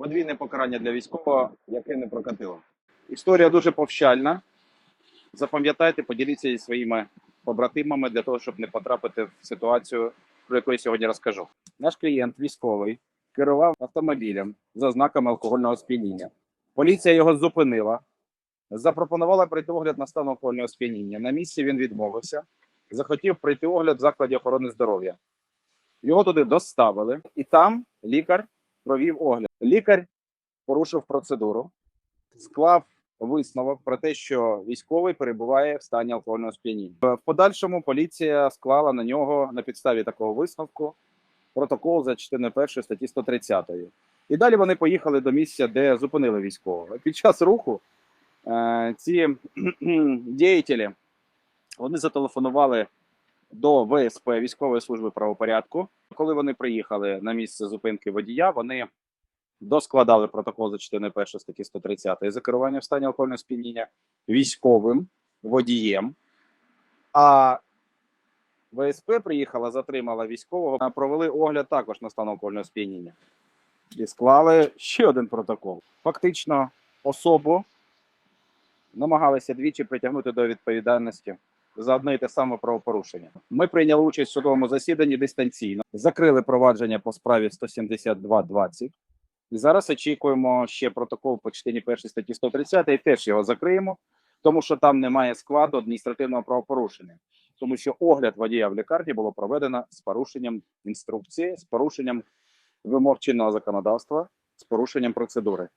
подвійне покарання для військового, яке не прокатило. Історія дуже повчальна. Запам'ятайте, поділіться зі своїми побратимами для того, щоб не потрапити в ситуацію, про яку я сьогодні розкажу. Наш клієнт військовий керував автомобілем за знаками алкогольного сп'яніння. Поліція його зупинила, запропонувала пройти огляд на стан алкогольного сп'яніння. На місці він відмовився, захотів пройти огляд в закладі охорони здоров'я. Його туди доставили, і там лікар провів огляд. Лікар порушив процедуру, склав висновок про те, що військовий перебуває в стані алкогольного сп'яніння. В подальшому поліція склала на нього на підставі такого висновку протокол за частиною першої статті 130. І далі вони поїхали до місця, де зупинили військового. Під час руху е, ці діятелі вони зателефонували до ВСП військової служби правопорядку. Коли вони приїхали на місце зупинки водія, вони доскладали протокол за частиною першої статті 130 за керування в стані алкогольного сп'яніння військовим водієм. А ВСП приїхала, затримала військового, провели огляд також на стан алкогольного сп'яніння і склали ще один протокол. Фактично, особу намагалися двічі притягнути до відповідальності за одне і те саме правопорушення. Ми прийняли участь в судовому засіданні дистанційно, закрили провадження по справі 172.20. Зараз очікуємо ще протокол по частині першої статті 130 і теж його закриємо, тому що там немає складу адміністративного правопорушення. Тому що огляд водія в лікарні було проведено з порушенням інструкції, з порушенням вимог чинного законодавства, з порушенням процедури.